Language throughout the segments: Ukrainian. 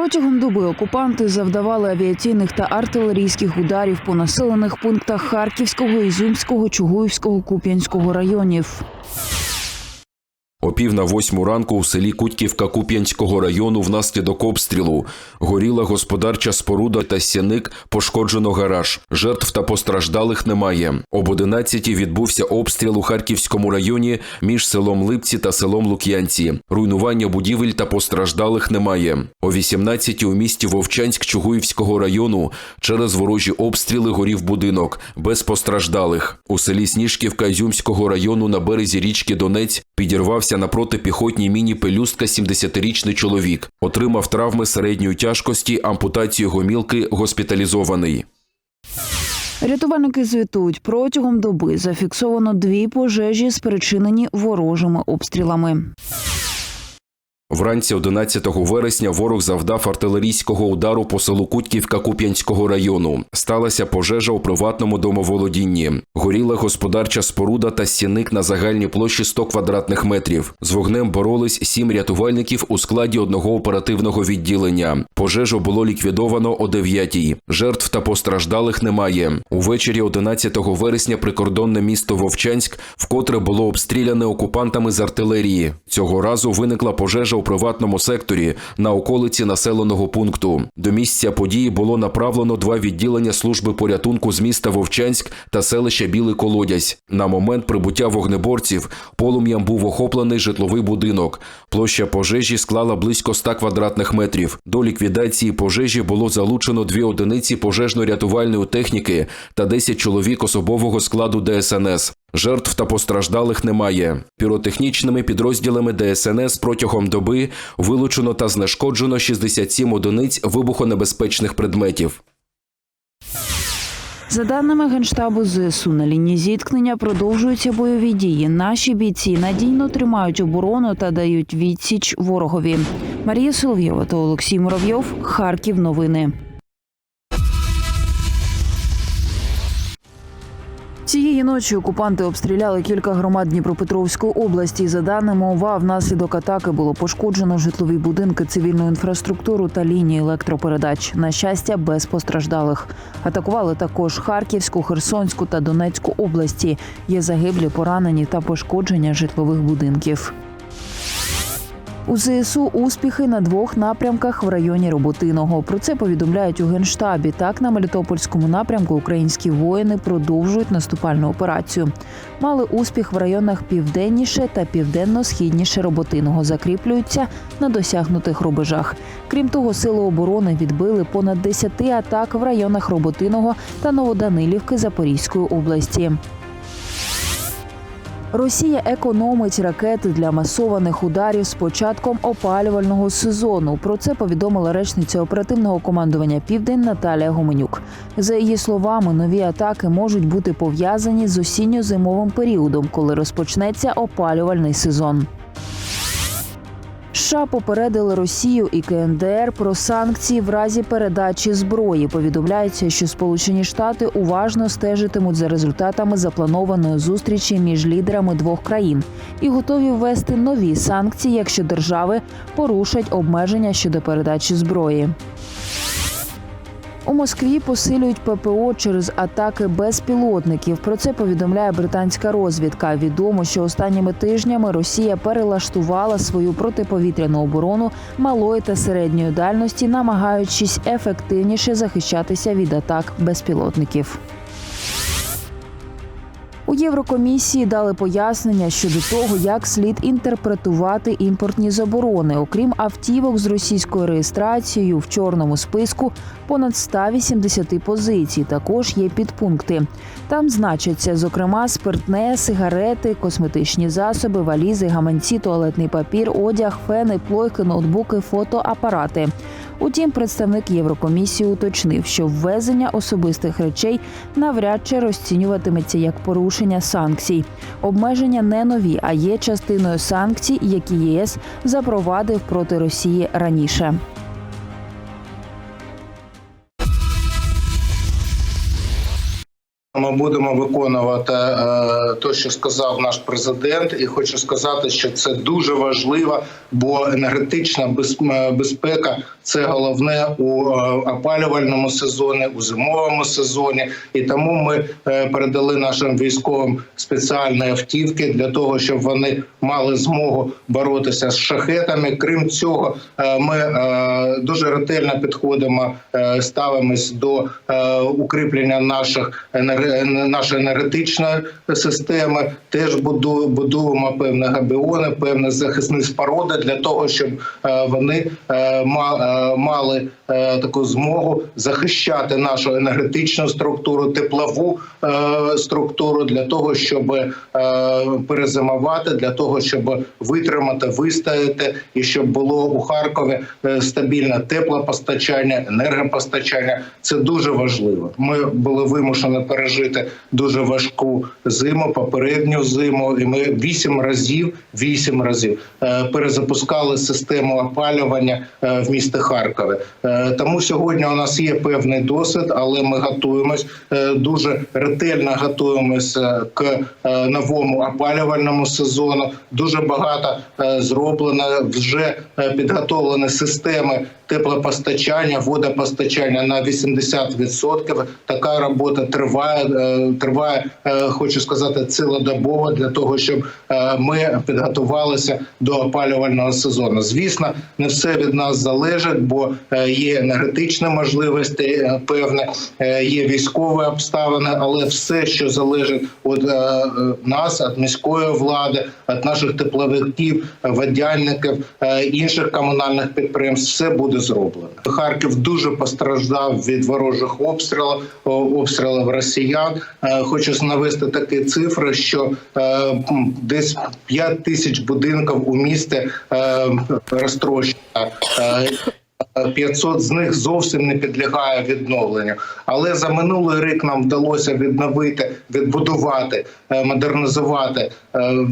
Протягом доби окупанти завдавали авіаційних та артилерійських ударів по населених пунктах Харківського, Ізюмського, Чугуївського, Куп'янського районів. О пів на восьму ранку у селі Кутьківка Куп'янського району внаслідок обстрілу горіла господарча споруда та сяник, пошкоджено гараж. Жертв та постраждалих немає. Об 11 відбувся обстріл у Харківському районі між селом Липці та селом Лук'янці. Руйнування будівель та постраждалих немає. О 18 у місті Вовчанськ Чугуївського району через ворожі обстріли горів будинок без постраждалих. У селі Сніжківка Ізюмського району на березі річки Донець підірвався на протипіхотній міні пелюстка 70-річний чоловік. Отримав травми середньої тяжкості, ампутацію гомілки, госпіталізований. Рятувальники звітують, протягом доби зафіксовано дві пожежі, спричинені ворожими обстрілами. Вранці 11 вересня ворог завдав артилерійського удару по селу Кутьківка Куп'янського району. Сталася пожежа у приватному домоволодінні. Горіла господарча споруда та стіник на загальній площі 100 квадратних метрів. З вогнем боролись сім рятувальників у складі одного оперативного відділення. Пожежу було ліквідовано о 9-й. Жертв та постраждалих немає. Увечері 11 вересня прикордонне місто Вовчанськ вкотре було обстріляне окупантами з артилерії. Цього разу виникла пожежа у приватному секторі на околиці населеного пункту. До місця події було направлено два відділення служби порятунку з міста Вовчанськ та селища Білий Колодязь. На момент прибуття вогнеборців полум'ям був охоплений житловий будинок. Площа пожежі склала близько 100 квадратних метрів. До ліквідації пожежі було залучено дві одиниці пожежно-рятувальної техніки та 10 чоловік особового складу ДСНС. Жертв та постраждалих немає. Піротехнічними підрозділами ДСНС протягом доби вилучено та знешкоджено 67 одиниць вибухонебезпечних предметів. За даними генштабу ЗСУ, на лінії зіткнення продовжуються бойові дії. Наші бійці надійно тримають оборону та дають відсіч ворогові. Марія Соловйова та Олексій Муравйов. Харків. Новини. Цієї ночі окупанти обстріляли кілька громад Дніпропетровської області. За даними ОВА, внаслідок атаки було пошкоджено житлові будинки, цивільну інфраструктуру та лінії електропередач. На щастя, без постраждалих. Атакували також Харківську, Херсонську та Донецьку області. Є загиблі, поранені та пошкодження житлових будинків. У ЗСУ успіхи на двох напрямках в районі Роботиного. Про це повідомляють у генштабі. Так на Мелітопольському напрямку українські воїни продовжують наступальну операцію. Мали успіх в районах південніше та південно-східніше Роботиного. Закріплюються на досягнутих рубежах. Крім того, сили оборони відбили понад 10 атак в районах Роботиного та Новоданилівки Запорізької області. Росія економить ракети для масованих ударів з початком опалювального сезону. Про це повідомила речниця оперативного командування Південь Наталія Гоменюк. За її словами, нові атаки можуть бути пов'язані з осінньо-зимовим періодом, коли розпочнеться опалювальний сезон. США попередили Росію і КНДР про санкції в разі передачі зброї. Повідомляється, що Сполучені Штати уважно стежитимуть за результатами запланованої зустрічі між лідерами двох країн і готові ввести нові санкції, якщо держави порушать обмеження щодо передачі зброї. У Москві посилюють ППО через атаки безпілотників. Про це повідомляє британська розвідка. Відомо, що останніми тижнями Росія перелаштувала свою протиповітряну оборону малої та середньої дальності, намагаючись ефективніше захищатися від атак безпілотників. У Єврокомісії дали пояснення щодо того, як слід інтерпретувати імпортні заборони. Окрім автівок з російською реєстрацією в чорному списку понад 180 позицій. Також є підпункти. Там значаться, зокрема, спиртне, сигарети, косметичні засоби, валізи, гаманці, туалетний папір, одяг, фени, плойки, ноутбуки, фотоапарати. Утім, представник Єврокомісії уточнив, що ввезення особистих речей навряд чи розцінюватиметься як порушення санкцій. Обмеження не нові, а є частиною санкцій, які ЄС запровадив проти Росії раніше. Ми будемо виконувати е, те, що сказав наш президент, і хочу сказати, що це дуже важливо, бо енергетична е, безпека це головне у е, опалювальному сезоні, у зимовому сезоні. І тому ми передали нашим військовим спеціальні автівки для того, щоб вони мали змогу боротися з шахетами. Крім цього, ми дуже ретельно підходимо, ставимось до укріплення наших енерге- нашої енергетичної системи. Теж будуємо певні габіони, певні захисні споруди для того, щоб е, вони е, е, мали таку змогу захищати нашу енергетичну структуру, теплову е, структуру для того, щоб е, перезимувати, для того, щоб витримати, вистояти, і щоб було у Харкові е, стабільне теплопостачання, енергопостачання. Це дуже важливо. Ми були вимушені пережити дуже важку зиму, попередню зиму, і ми вісім разів, вісім разів е, перезапускали систему опалювання е, в місті Харкові. Е, Тому сьогодні у нас є певний досвід, але ми готуємось е, дуже ретельно готуємося к е, новому опалювальному сезону. Дуже багато зроблено вже підготовлені системи теплопостачання, водопостачання на 80%. Така робота триває. Триває, хочу сказати, цілодобово для того, щоб ми підготувалися до опалювального сезону. Звісно, не все від нас залежить, бо е, є енергетичні можливості, е, певне, е, є військові обставини, але все, що залежить від е, нас, від міської влади, від наших тепловиків, водянників, е, інших комунальних підприємств, все буде зроблено. Харків дуже постраждав від ворожих обстрілів, обстрілів росіян. Хочу навести такі цифри, що десь 5 тисяч будинків у місті розтрощено. Е, 500 з них зовсім не підлягає відновленню. Але за минулий рік нам вдалося відновити, відбудувати, е, модернізувати е,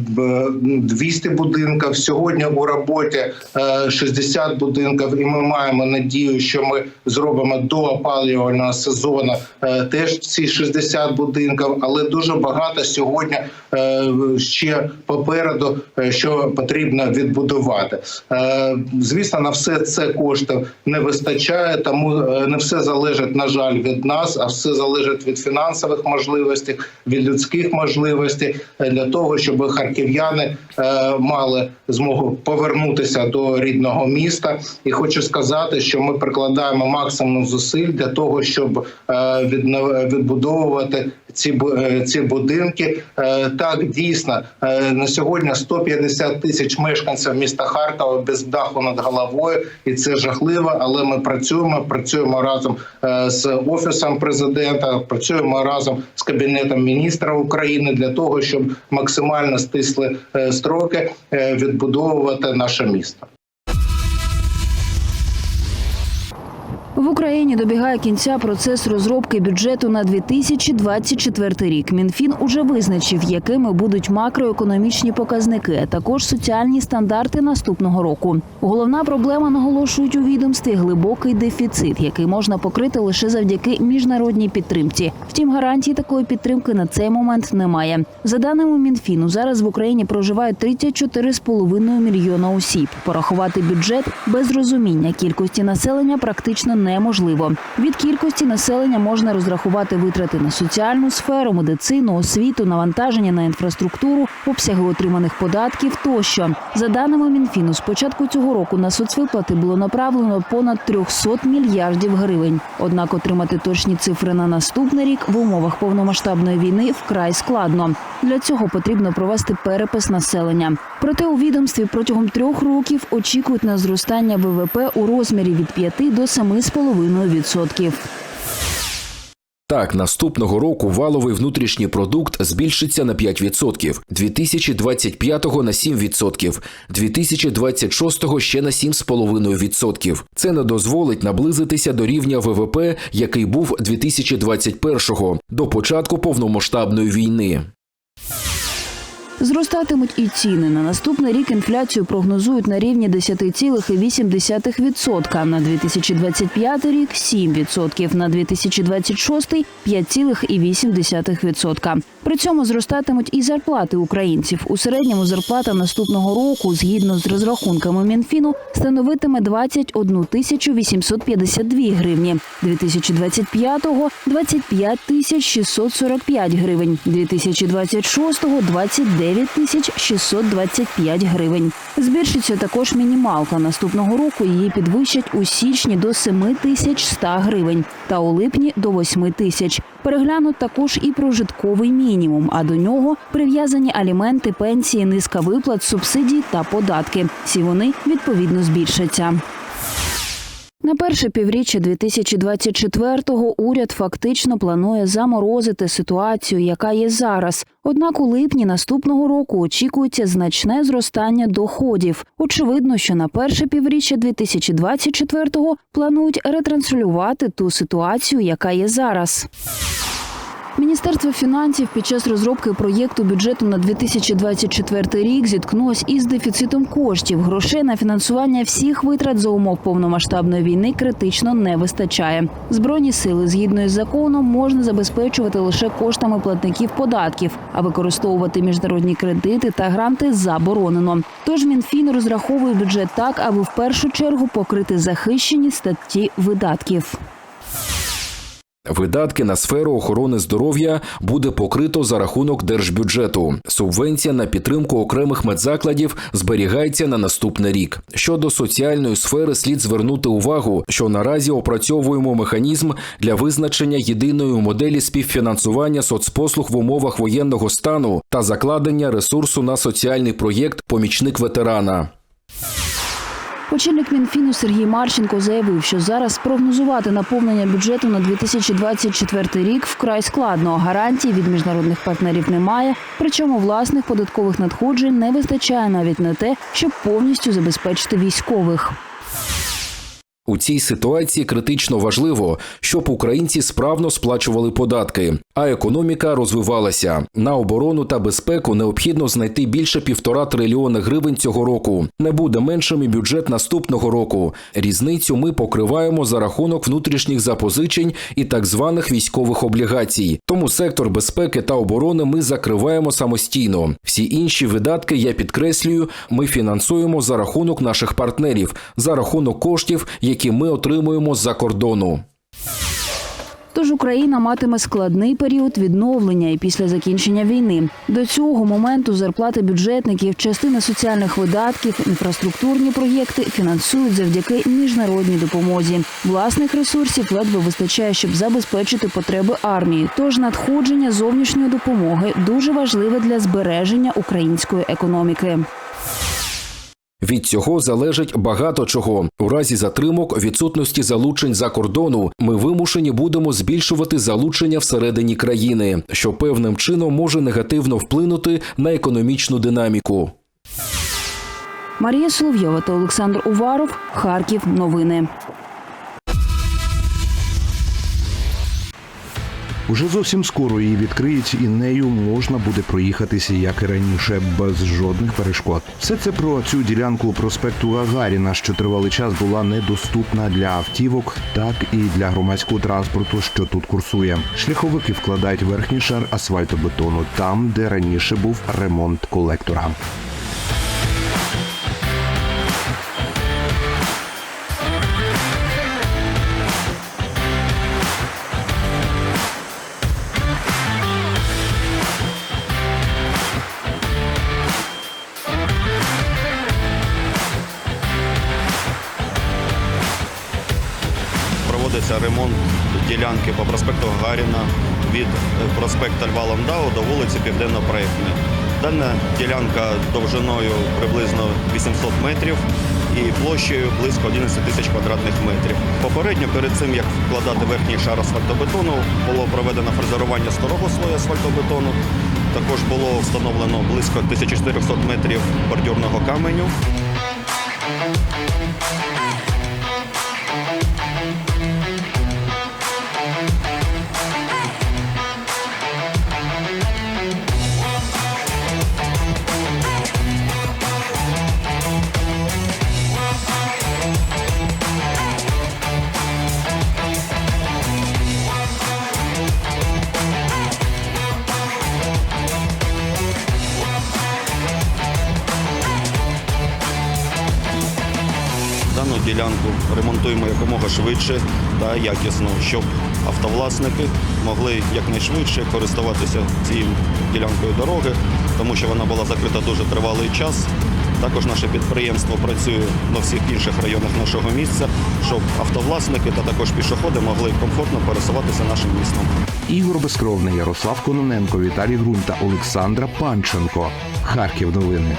200 будинків. Сьогодні у роботі е, 60 будинків, і ми маємо надію, що ми зробимо до опалювального сезону е, теж ці 60 будинків. Але дуже багато сьогодні е, ще попереду, е, що потрібно відбудувати. Е, Звісно, на все це коштів не вистачає, тому е, не все залежить, на жаль, від нас, а все залежить від фінансових можливостей, від людських можливостей е, для того, щоб харків'яни е, мали змогу повернутися до рідного міста. І хочу сказати, що ми прикладаємо максимум зусиль для того, щоб відбудовувати ці е, ці будинки. Е, Так дійсно е, на сьогодні 150 тисяч мешканців міста Харкова без даху над головою, і це жахливо. Але ми працюємо. Працюємо разом з офісом президента, працюємо разом з кабінетом міністра України для того, щоб максимально стисли строки відбудовувати наше місто. В Україні добігає кінця процес розробки бюджету на 2024 рік. Мінфін уже визначив, якими будуть макроекономічні показники, а також соціальні стандарти наступного року. Головна проблема наголошують у відомстві глибокий дефіцит, який можна покрити лише завдяки міжнародній підтримці. Втім, гарантій такої підтримки на цей момент немає. За даними Мінфіну, зараз в Україні проживають 34,5 мільйона осіб. Порахувати бюджет без розуміння кількості населення практично неможливо. Від кількості населення можна розрахувати витрати на соціальну сферу, медицину, освіту, навантаження на інфраструктуру, обсяги отриманих податків тощо. За даними Мінфіну, з початку цього року на соцвиплати було направлено понад 300 мільярдів гривень. Однак отримати точні цифри на наступний рік в умовах повномасштабної війни вкрай складно. Для цього потрібно провести перепис населення. Проте у відомстві протягом трьох років очікують на зростання ВВП у розмірі від 5 до 7,5%. Так, наступного року валовий внутрішній продукт збільшиться на 5%, 2025-го на 7%, 2026-го ще на 7,5%. Це не дозволить наблизитися до рівня ВВП, який був 2021-го, до початку повномасштабної війни. Зростатимуть і ціни. На наступний рік інфляцію прогнозують на рівні 10,8%, на 2025 рік 7%, на 2026 – 5,8%. При цьому зростатимуть і зарплати українців. У середньому зарплата наступного року, згідно з розрахунками Мінфіну, становитиме 21 тисячу 852 гривні. 2025-го – 25 тисяч 645 гривень. 2026-го – 29 тисяч 625 гривень. Збільшиться також мінімалка. Наступного року її підвищать у січні до 7 тисяч 100 гривень та у липні до 8 тисяч. Переглянуть також і прожитковий мінімум, а до нього прив'язані аліменти, пенсії, низка виплат, субсидій та податки. Всі вони відповідно збільшаться. На перше півріччя 2024-го уряд фактично планує заморозити ситуацію, яка є зараз. Однак у липні наступного року очікується значне зростання доходів. Очевидно, що на перше півріччя 2024-го планують ретранслювати ту ситуацію, яка є зараз. Міністерство фінансів під час розробки проєкту бюджету на 2024 рік зіткнулось із дефіцитом коштів. Грошей на фінансування всіх витрат за умов повномасштабної війни критично не вистачає. Збройні сили згідно із законом можна забезпечувати лише коштами платників податків, а використовувати міжнародні кредити та гранти заборонено. Тож Мінфін розраховує бюджет так, аби в першу чергу покрити захищені статті видатків. Видатки на сферу охорони здоров'я буде покрито за рахунок держбюджету. Субвенція на підтримку окремих медзакладів зберігається на наступний рік. Щодо соціальної сфери, слід звернути увагу, що наразі опрацьовуємо механізм для визначення єдиної моделі співфінансування соцпослуг в умовах воєнного стану та закладення ресурсу на соціальний проєкт Помічник ветерана. Очільник Мінфіну Сергій Марченко заявив, що зараз прогнозувати наповнення бюджету на 2024 рік вкрай складно. Гарантій від міжнародних партнерів немає. Причому власних податкових надходжень не вистачає навіть на те, щоб повністю забезпечити військових. У цій ситуації критично важливо, щоб українці справно сплачували податки, а економіка розвивалася. На оборону та безпеку необхідно знайти більше півтора трильйони гривень цього року. Не буде меншим і бюджет наступного року. Різницю ми покриваємо за рахунок внутрішніх запозичень і так званих військових облігацій. Тому сектор безпеки та оборони ми закриваємо самостійно. Всі інші видатки, я підкреслюю, ми фінансуємо за рахунок наших партнерів, за рахунок коштів, які ми отримуємо з-за кордону. Тож Україна матиме складний період відновлення і після закінчення війни. До цього моменту зарплати бюджетників, частина соціальних видатків, інфраструктурні проєкти фінансують завдяки міжнародній допомозі. Власних ресурсів ледве вистачає, щоб забезпечити потреби армії. Тож надходження зовнішньої допомоги дуже важливе для збереження української економіки. Від цього залежить багато чого. У разі затримок, відсутності залучень за кордону, ми вимушені будемо збільшувати залучення всередині країни, що певним чином може негативно вплинути на економічну динаміку. Марія Соловйова та Олександр Уваров. Харків. Новини. Уже зовсім скоро її відкриють, і нею можна буде проїхатися, як і раніше, без жодних перешкод. Все це про цю ділянку проспекту Гагаріна, що тривалий час була недоступна для автівок, так і для громадського транспорту, що тут курсує. Шляховики вкладають верхній шар асфальтобетону там, де раніше був ремонт колектора. Проводиться ремонт ділянки по проспекту Гагаріна від е, проспекту Льва Ландау до вулиці Південно-Проєктної. Дана ділянка довжиною приблизно 800 метрів і площею близько 11 тисяч квадратних метрів. Попередньо перед цим, як вкладати верхній шар асфальтобетону, було проведено фрезерування старого слою асфальтобетону. Також було встановлено близько 1400 метрів бордюрного каменю. Ділянку ремонтуємо якомога швидше та якісно, щоб автовласники могли якнайшвидше користуватися цією ділянкою дороги, тому що вона була закрита дуже тривалий час. Також наше підприємство працює на всіх інших районах нашого місця, щоб автовласники та також пішоходи могли комфортно пересуватися нашим містом. Ігор Безкровний, Ярослав Кононенко, Віталій Грунь та Олександра Панченко. Харків новини.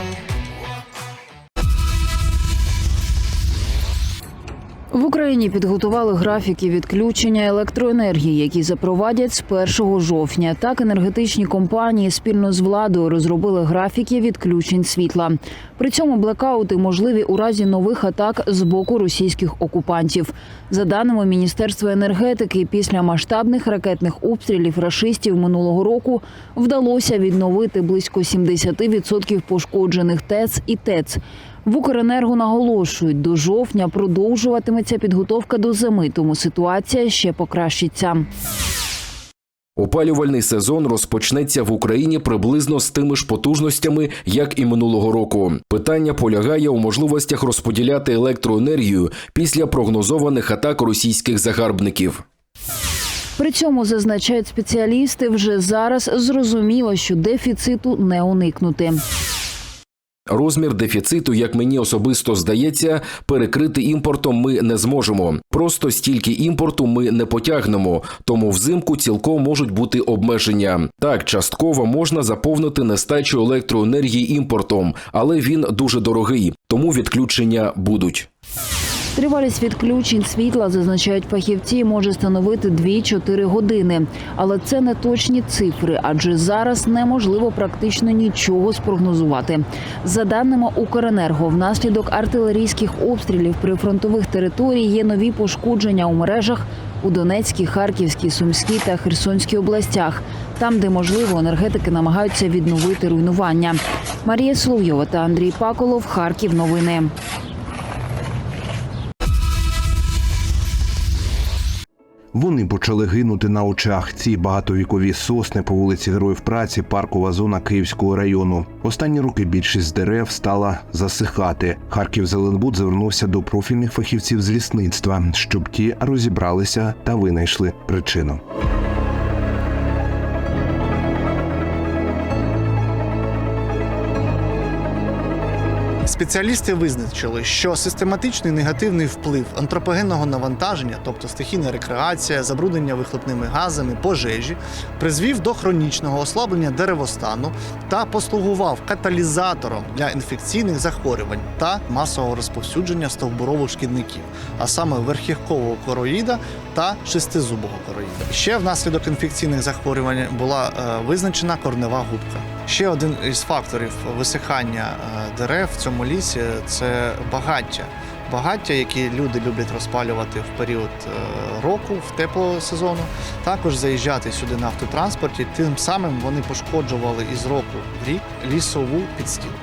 В Україні підготували графіки відключення електроенергії, які запровадять з 1 жовтня. Так енергетичні компанії спільно з владою розробили графіки відключень світла. При цьому блекаути можливі у разі нових атак з боку російських окупантів. За даними Міністерства енергетики, після масштабних ракетних обстрілів рашистів минулого року вдалося відновити близько 70% пошкоджених ТЕЦ і ТЕЦ. В Укренерго наголошують, до жовтня продовжуватиметься підготовка до зими, тому ситуація ще покращиться. Опалювальний сезон розпочнеться в Україні приблизно з тими ж потужностями, як і минулого року. Питання полягає у можливостях розподіляти електроенергію після прогнозованих атак російських загарбників. При цьому зазначають спеціалісти, вже зараз зрозуміло, що дефіциту не уникнути. Розмір дефіциту, як мені особисто здається, перекрити імпортом ми не зможемо. Просто стільки імпорту ми не потягнемо, тому взимку цілком можуть бути обмеження. Так, частково можна заповнити нестачу електроенергії імпортом, але він дуже дорогий, тому відключення будуть. Тривалість відключень світла, зазначають фахівці, може становити 2-4 години. Але це не точні цифри, адже зараз неможливо практично нічого спрогнозувати. За даними Укренерго, внаслідок артилерійських обстрілів прифронтових територій є нові пошкодження у мережах у Донецькій, Харківській, Сумській та Херсонській областях. Там, де можливо, енергетики намагаються відновити руйнування. Марія Соловйова та Андрій Паколов. Харків. Новини. Вони почали гинути на очах. Ці багатовікові сосни по вулиці Героїв Праці, паркова зона Київського району. Останні роки більшість дерев стала засихати. Харків Зеленбуд звернувся до профільних фахівців з лісництва, щоб ті розібралися та винайшли причину. Спеціалісти визначили, що систематичний негативний вплив антропогенного навантаження, тобто стихійна рекреація, забруднення вихлопними газами, пожежі, призвів до хронічного ослаблення деревостану та послугував каталізатором для інфекційних захворювань та масового розповсюдження стовбурових шкідників, а саме верхівкового короїда та шестизубого короїда. Ще внаслідок інфекційних захворювань була е, визначена корнева губка. Ще один із факторів висихання е, дерев в цьому лісі це багаття. Багаття, які люди люблять розпалювати в період е, року, в теплого сезону, також заїжджати сюди на автотранспорті. Тим самим вони пошкоджували із року в рік лісову підстілку.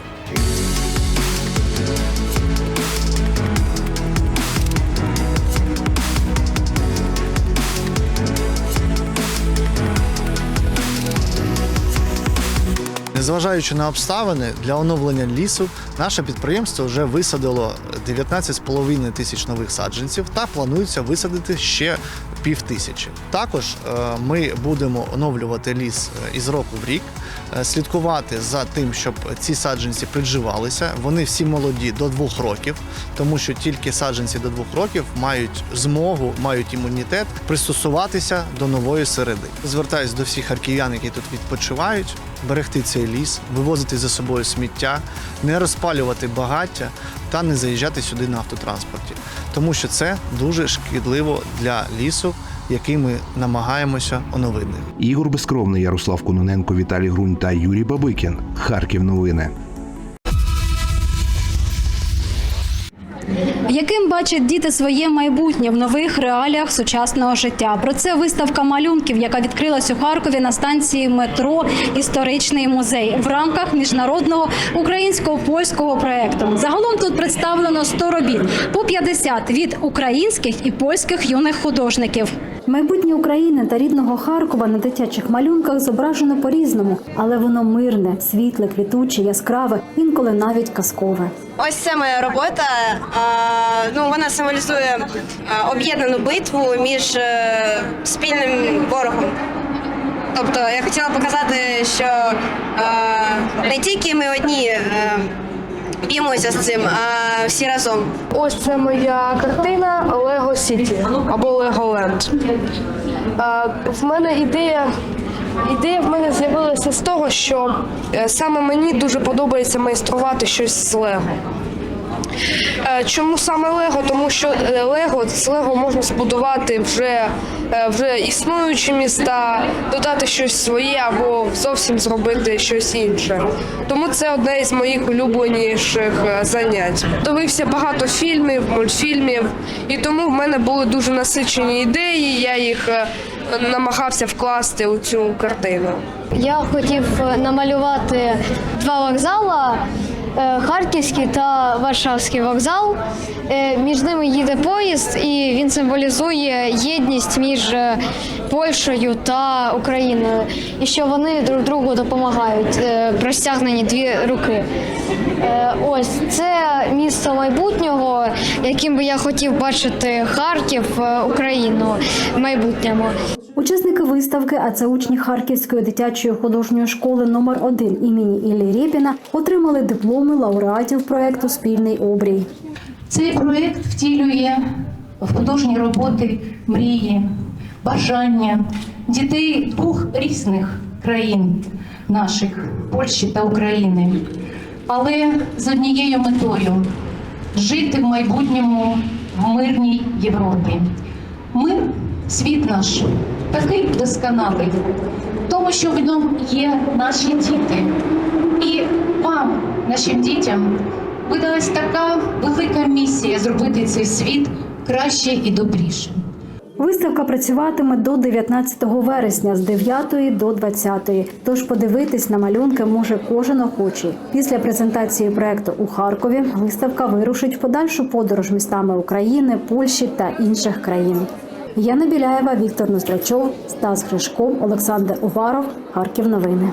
Незважаючи на обставини для оновлення лісу, наше підприємство вже висадило 19,5 тисяч нових саджанців та планується висадити ще пів тисячі. Також е, ми будемо оновлювати ліс е, із року в рік, е, слідкувати за тим, щоб ці саджанці придживалися. Вони всі молоді до двох років, тому що тільки саджанці до двох років мають змогу, мають імунітет пристосуватися до нової середи. Звертаюсь до всіх харків'ян, які тут відпочивають, берегти цей ліс, вивозити за собою сміття, не розпалювати багаття та не заїжджати сюди на автотранспорті, тому що це дуже шкідливо для лісу, який ми намагаємося оновити. Ігор Безкровний, Ярослав Кононенко, Віталій Грунь та Юрій Бабикін. Харків новини. Яким бачать діти своє майбутнє в нових реаліях сучасного життя? Про це виставка малюнків, яка відкрилась у Харкові на станції метро Історичний музей в рамках міжнародного українсько-польського проекту. Загалом тут представлено 100 робіт по 50 від українських і польських юних художників. Майбутнє України та рідного Харкова на дитячих малюнках зображено по-різному, але воно мирне, світле, квітуче, яскраве, інколи навіть казкове. Ось це моя робота. Ну, вона символізує об'єднану битву між е, спільним ворогом. Тобто я хотіла показати, що е, не тільки ми одні е, б'ємося з цим, а всі разом. Ось це моя картина Лего Сіті або Леголенд. В мене ідея. Ідея в мене з'явилася з того, що е, саме мені дуже подобається майструвати щось з Лего. Е, Чому саме Лего? Тому що е, Лего з Лего можна збудувати вже, е, вже існуючі міста, додати щось своє або зовсім зробити щось інше. Тому це одне із моїх улюбленіших занять. Дивився багато фільмів, мультфільмів, і тому в мене були дуже насичені ідеї. Я їх намагався вкласти у цю картину. Я хотів намалювати два вокзали. Е, Харківський та Варшавський вокзал. Е, Між ними їде поїзд, і він символізує єдність між е, Польщею та Україною, і що вони друг другу допомагають, простягнені дві руки. Ось це місто майбутнього, яким би я хотів бачити Харків, Україну в майбутньому. Учасники виставки, а це учні Харківської дитячої художньої школи номер 1 імені Іллі Рєпіна, отримали дипломи лауреатів проекту Спільний обрій. Цей проєкт втілює в художні роботи мрії, бажання дітей двох різних країн наших Польщі та України, але з однією метою жити в майбутньому в мирній Європі. Мир, світ наш такий досконалий, тому, що в ньому є наші діти. І вам, нашим дітям, видалась така велика місія зробити цей світ краще і добрішим. Виставка працюватиме до 19 вересня з 9 до 20. Тож подивитись на малюнки може кожен охочий. Після презентації проекту у Харкові виставка вирушить в подальшу подорож містами України, Польщі та інших країн. Яна Біляєва, Віктор Ноздрачов, Стас Гришков, Олександр Уваров. Харків. Новини.